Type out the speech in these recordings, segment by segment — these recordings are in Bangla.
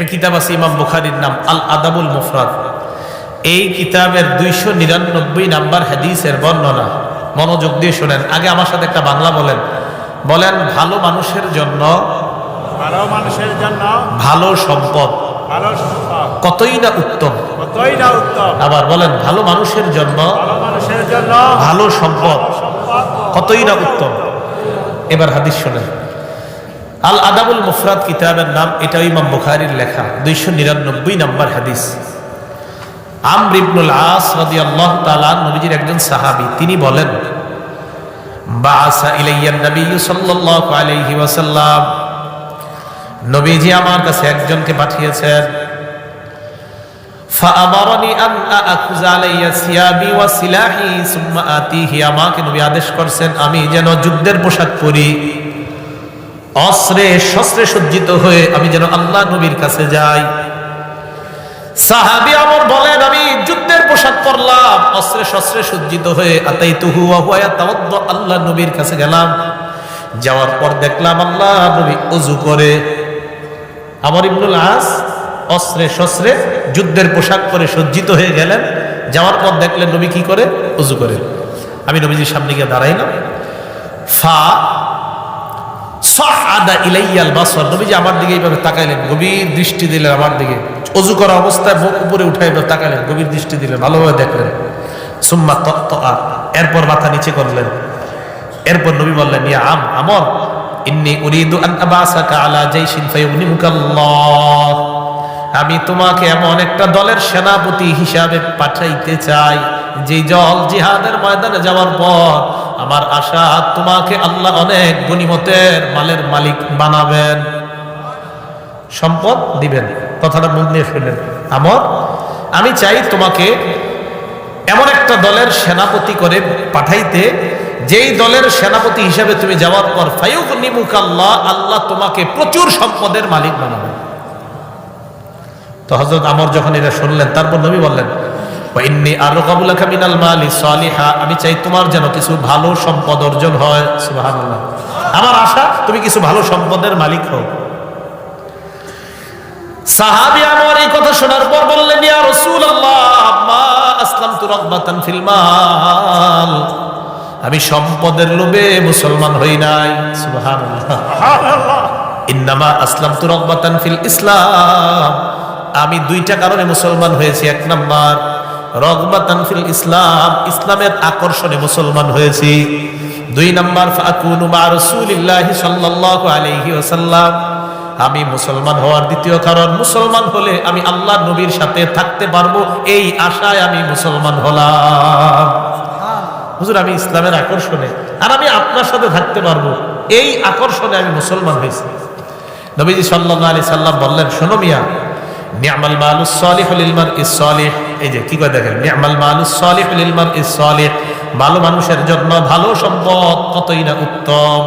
একটা কিতাব আছে ইমাম বুখারির নাম আল আদাবুল মুফরাদ। এই কিতাবের দুইশো নিরানব্বই নাম্বার হাদিসের বর্ণনা মনোযোগ দিয়ে শোনেন। আগে আমার সাথে একটা বাংলা বলেন। বলেন ভালো মানুষের জন্য ভালো মানুষের জন্য ভালো সম্পদ ভালো সম্পদ। কতই না উত্তম? কতই না উত্তম। আবার বলেন ভালো মানুষের জন্য ভালো মানুষের জন্য ভালো সম্পদ সম্পদ কতই না উত্তম? এবার হাদিস শোনেন। আল আদাবুল মুফরাদ কিতাবের নাম এটা ইমাম বুখারীর লেখা দুইশো নিরানব্বই নাম্বার হাদিস আমর ইবনুল আস রাদিয়াল্লাহু তাআলা নবীজির একজন সাহাবী তিনি বলেন বাআসা ইলাইয়ান নবী সাল্লাল্লাহু আলাইহি ওয়াসাল্লাম নবীজি আমার কাছে একজনকে পাঠিয়েছেন فأمرني أن أخذ علي ثيابي وسلاحي ثم آتيه আমাকে নবী আদেশ করছেন আমি যেন যুদ্ধের পোশাক পরি অস্ত্রে শস্ত্রে সজ্জিত হয়ে আমি যেন আল্লাহ নবীর কাছে যাই। সাহাবি আমার বলেন, আমি যুদ্ধের পোশাক পরলাম, অস্ত্রে শস্ত্রে সজ্জিত হয়ে আতাই তুহু আল্লাহ নবীর কাছে গেলাম। যাওয়ার পর দেখলাম আল্লাহ নবী অজু করে। আমার ইবনুল আস অস্ত্রে শস্ত্রে যুদ্ধের পোশাক পরে সজ্জিত হয়ে গেলেন। যাওয়ার পর দেখলেন নবী কি করে? অজু করে। আমি নবীজির সামনে গিয়ে দাঁড়াইলাম। ফা আদা আমার দিকে তাকাইলেন, গভীর দৃষ্টি আমার দিকে। অজু করা অবস্থায় উপরে গভীর দৃষ্টি ভালোভাবে সুম্মা এরপর মাথা নিচে করলেন। এরপর নবী বললেন, ইয়া আম আলা আমি তোমাকে এমন একটা দলের সেনাপতি হিসাবে পাঠাইতে চাই যে জল জিহাদের ময়দানে যাওয়ার পর আমার আশা, তোমাকে আল্লাহ অনেক গনিমতের মালের মালিক বানাবেন। সম্পদ দিবেন। কথাটা মুখ নিয়ে শুনলেন। আমর, আমি চাই তোমাকে এমন একটা দলের সেনাপতি করে পাঠাইতে, যেই দলের সেনাপতি হিসেবে তুমি যাওয়ার পর ফাইউক নিমুক আল্লাহ আল্লাহ তোমাকে প্রচুর সম্পদের মালিক বানাবেন। তো হজরত আমর যখন এটা শুনলেন, তারপর নবী বললেন ইন্নি আরও কাবুলাকা মিনাল মালি সালিহা, আমি চাই তোমার যেন কিছু ভালো সম্পদ অর্জন হয়। সুবহানাল্লাহ। আমার আশা, তুমি কিছু ভালো সম্পদের মালিক হও। সাহাবী আমার এই কথা শোনার পর বললেন, ইয়া রাসূলুল্লাহ, মা আসলামতু রাগবাতান ফিল মাল। আমি সম্পদের লোভে মুসলমান হই নাই। সুবহানাল্লাহ। ইন্নামা আসলামতু রাগবাতান ফিল ইসলাম। আমি দুইটা কারণে মুসলমান হয়েছি। এক নাম্বার রগবাতান ফিল ইসলাম, ইসলামের আকর্ষণে মুসলমান হয়েছি। দুই নাম্বার, ফাকুনু মা রাসূলিল্লাহি সাল্লাল্লাহু আলাইহি ওয়াসাল্লাম। আমি মুসলমান হওয়ার দ্বিতীয় কারণ, মুসলমান হলে আমি আল্লাহ নবীর সাথে থাকতে পারব, এই আশায় আমি মুসলমান হলাম। হুজুর, আমি ইসলামের আকর্ষণে, আর আমি আপনার সাথে থাকতে পারব, এই আকর্ষণে আমি মুসলমান হয়েছি। নবীজি সাল্লাল্লাহু আলাইহি সাল্লাম বললেন, শোনো মিয়া নি'মাল মালুস সালিহু লিল মারইস সালিহ। এই যে, কি করে দেখেন? মানুষ সলিহ লিল মারই ভালো মানুষের জন্য ভালো সম্পদ কতই না উত্তম?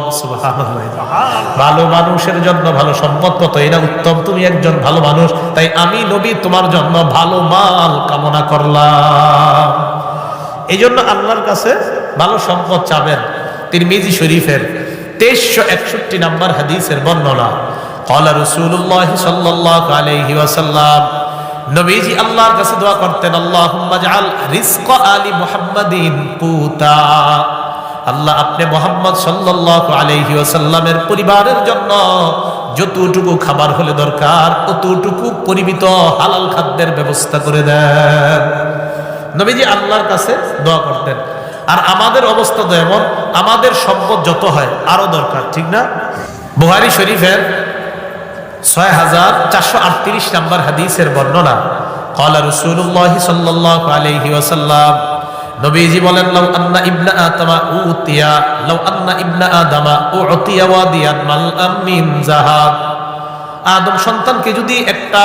ভালো মানুষের জন্য ভালো সম্পদ কতই না উত্তম? তুমি একজন ভালো মানুষ, তাই আমি নবী তোমার জন্য ভালো মাল কামনা করলাম। এই জন্য আল্লাহর কাছে ভালো সম্পদ চাবেন তিনি মিজি শরীফের তেইশশো একষট্টি নাম্বার হাদিসের বর্ণনা। কলা রসুল্লাহ সাল্লাহ আলহি ওয়াসাল্লাম নবীজি আল্লাহর কাছে দোয়া করতেন, আল্লাহুম্মা জাআল রিজক আলি মুহাম্মাদিন কুতা। আল্লাহ আপনি মোহাম্মদ সাল্লাল্লাহু আলাইহি ওয়াসাল্লামের পরিবারের জন্য যতটুকু খাবার হলে দরকার, ততটুকু পরিমিত হালাল খাদ্যের ব্যবস্থা করে দেন। নবীজি আল্লাহর কাছে দোয়া করতেন। আর আমাদের অবস্থা তো এমন, আমাদের সম্পদ যত হয় আরও দরকার, ঠিক না? বুহারি শরীফের ছয় হাজার চারশো আটত্রিশ নম্বর হাদিসের বর্ণনা। কলা রসুল্লাহ আলহি ওসাল্লাম নবীজি বলেন, লাউ আন্না ইবনা উতিয়া, লাউ আন্না ইবনা ও অতিয়া ওয়াদিয়ান মাল আমিন আদম সন্তানকে যদি একটা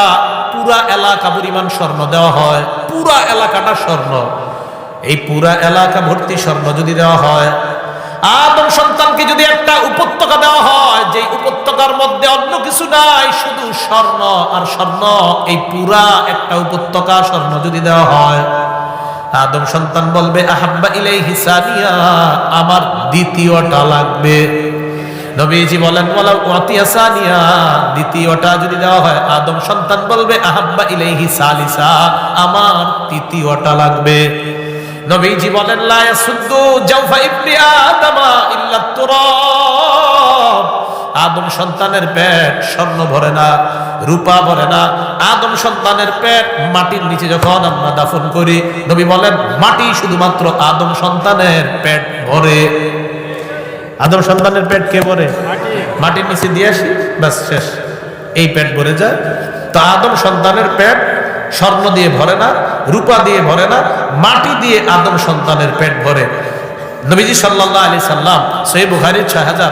পুরা এলাকা পরিমাণ স্বর্ণ দেওয়া হয়, পুরা এলাকাটা স্বর্ণ। এই পুরা এলাকা ভর্তি স্বর্ণ যদি দেওয়া হয়, আদম সন্তানকে যদি একটা উপ উপত্যকা দেওয়া হয় যে উপত্যকার মধ্যে অন্য কিছু নাই, শুধু স্বর্ণ, আর স্বর্ণ, এই পুরা একটা উপত্যকা স্বর্ণ যদি দেওয়া হয়। আদম সন্তান বলবে, আহাব্বা ইলাইহি সানিয়া আমার দ্বিতীয়টা লাগবে। নবীজি বলেন বলা ওয়াতিয়াসানিয়া দ্বিতীয়টা যদি দেওয়া হয়, আদম সন্তান বলবে, আহাব্বা ইলাইহি সালিসা আমার তৃতীয়টা লাগবে। নবীজি বলেন, লা ইয়াসুদ্দু জাওফা ইবনি আদামা ইল্লা তুরাব আদম সন্তানের পেট স্বর্ণ ভরে না রূপা ভরে না। আদম সন্তানের পেট মাটির নিচে যখন আমরা দাফন করি নবী বলেন মাটি শুধুমাত্র আদম সন্তানের পেট ভরে। আদম সন্তানের পেট কে ভরে? মাটির নিচে দিয়ে আসি ব্যাস শেষ। এই পেট ভরে যায়। তো আদম সন্তানের পেট স্বর্ণ দিয়ে ভরে না রূপা দিয়ে ভরে না মাটি দিয়ে আদম সন্তানের পেট ভরে। নবীজি সাল্লাহ আলি সাল্লাম সই বুখারির ছয় হাজার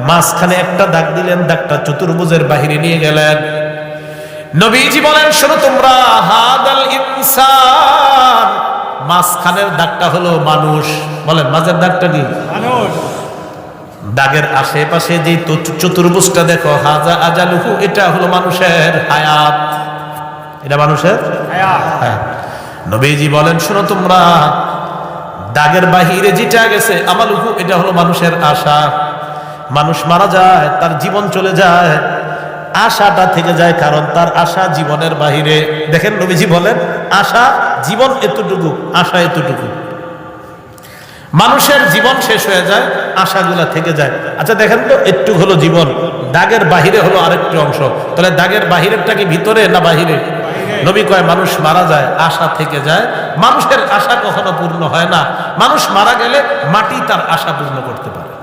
মাঝখানে একটা দাগ দিলেন দাগটা চতুর্ভুজের বাহিরে নিয়ে গেলেন। নবীজি বলেন শোনো তোমরা হাদাল ইনসান। মাঝখানের দাগটা হলো মানুষ। বলেন মাঝের দাগটা কি? মানুষ। দাগের আশেপাশে যে চতুর্ভুজটা দেখো হাজা আজালুহু এটা হলো মানুষের হায়াত। এটা মানুষের হায়াত। নবীজি বলেন শোনো তোমরা দাগের বাহিরে যেটা গেছে আমালুহু এটা হলো মানুষের আশা। মানুষ মারা যায়, তার জীবন চলে যায়, আশাটা থেকে যায় কারণ তার আশা জীবনের বাহিরে। দেখেন নবীজি বলেন, আশা জীবন এতটুকু, আশা এতটুকু। মানুষের জীবন শেষ হয়ে যায়, আশাগুলা থেকে যায়। আচ্ছা দেখেন তো, একটু হলো জীবন, দাগের বাহিরে হলো আরেকটু অংশ। তাহলে দাগের বাহিরেরটা কি ভিতরে না বাহিরে? নবী কয়, মানুষ মারা যায়, আশা থেকে যায়। মানুষের আশা কখনো পূর্ণ হয় না। মানুষ মারা গেলে মাটি তার আশা পূর্ণ করতে পারে।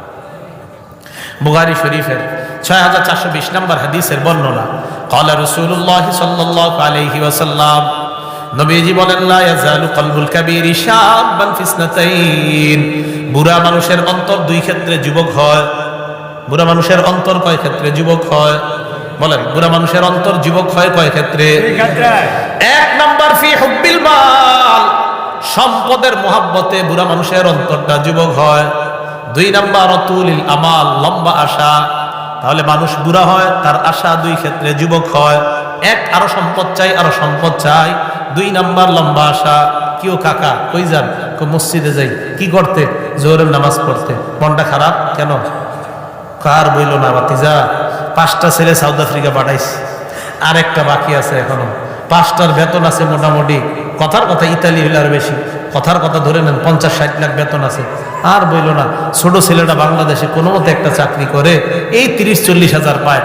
বুগারি শরীফের ছয় হাজার চারশো বিশ নম্বর হাদিসের বর্ণনা। কলা রসুল্লাহ সাল্লাহ আলহি ওয়াসাল্লাম নবীজি বলেন লা ইয়াজালু কলবুল কাবীর শাবান ফিসনাতাইন। বুড়া মানুষের অন্তর দুই ক্ষেত্রে যুবক হয়। বুড়া মানুষের অন্তর কয় ক্ষেত্রে যুবক হয়? বলেন বুড়া মানুষের অন্তর যুবক হয় কয় ক্ষেত্রে। এক নাম্বার ফি হুব্বিল মাল। সম্পদের মহাব্বতে বুড়া মানুষের অন্তরটা যুবক হয়। দুই নাম্বার অতুলিল আমাল, লম্বা আশা। তাহলে মানুষ বুড়া হয়, তার আশা দুই ক্ষেত্রে যুবক হয়। এক, আরও সম্পদ চাই, আরও সম্পদ চাই। দুই নাম্বার লম্বা আশা, কিও কাকা, কই যান? কই মসজিদে যাই। কি করতে? জোরের নামাজ পড়তে। মনটা খারাপ? কেন? কার বইল না বাতিজা পাঁচটা ছেলে সাউথ আফ্রিকা পাঠাইছে। আর একটা বাকি আছে এখনও। পাঁচটার বেতন আছে মোটামুটি কথার কথা ইতালি আর বেশি। কথার কথা ধরে নেন পঞ্চাশ ষাট লাখ বেতন আছে। আর বইল না ছোট ছেলেটা বাংলাদেশে কোনো মতে একটা চাকরি করে এই তিরিশ চল্লিশ হাজার পায়।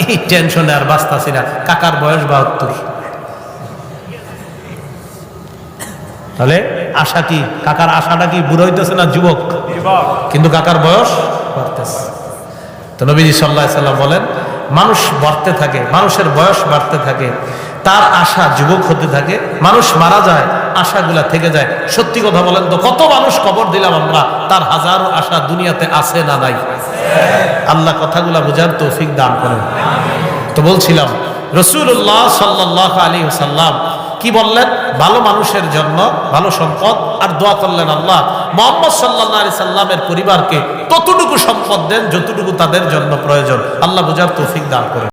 এই টেনশনে আর বাঁচতাছি না। কাকার বয়স বাহাত্তর। তাহলে আশা কি? কাকার আশাটা কি বুড়ো হইতেছে না যুবক? যুবক। কিন্তু কাকার বয়স বাড়তেছে। তো নবীজি সাল্লাহ সাল্লাম বলেন মানুষ বাড়তে থাকে মানুষের বয়স বাড়তে থাকে। তার আশা যুবক হতে থাকে, মানুষ মারা যায়, আশাগুলা থেকে যায়। সত্যি কথা বলেন তো, কত মানুষ কবর দিলাম আমরা, তার হাজারো আশা দুনিয়াতে আছে না নাই? আল্লাহ কথাগুলা বোঝার তৌফিক দান করেন। তো বলছিলাম রসুল্লাহ সাল্লাহ আলী সাল্লাম কি বললেন? ভালো মানুষের জন্য ভালো সম্পদ, আর দোয়া করলেন আল্লাহ। মোহাম্মদ সাল্লাহ আলি সাল্লামের পরিবারকে ততটুকু সম্পদ দেন যতটুকু তাদের জন্য প্রয়োজন। আল্লাহ বোঝার তৌফিক দান করেন।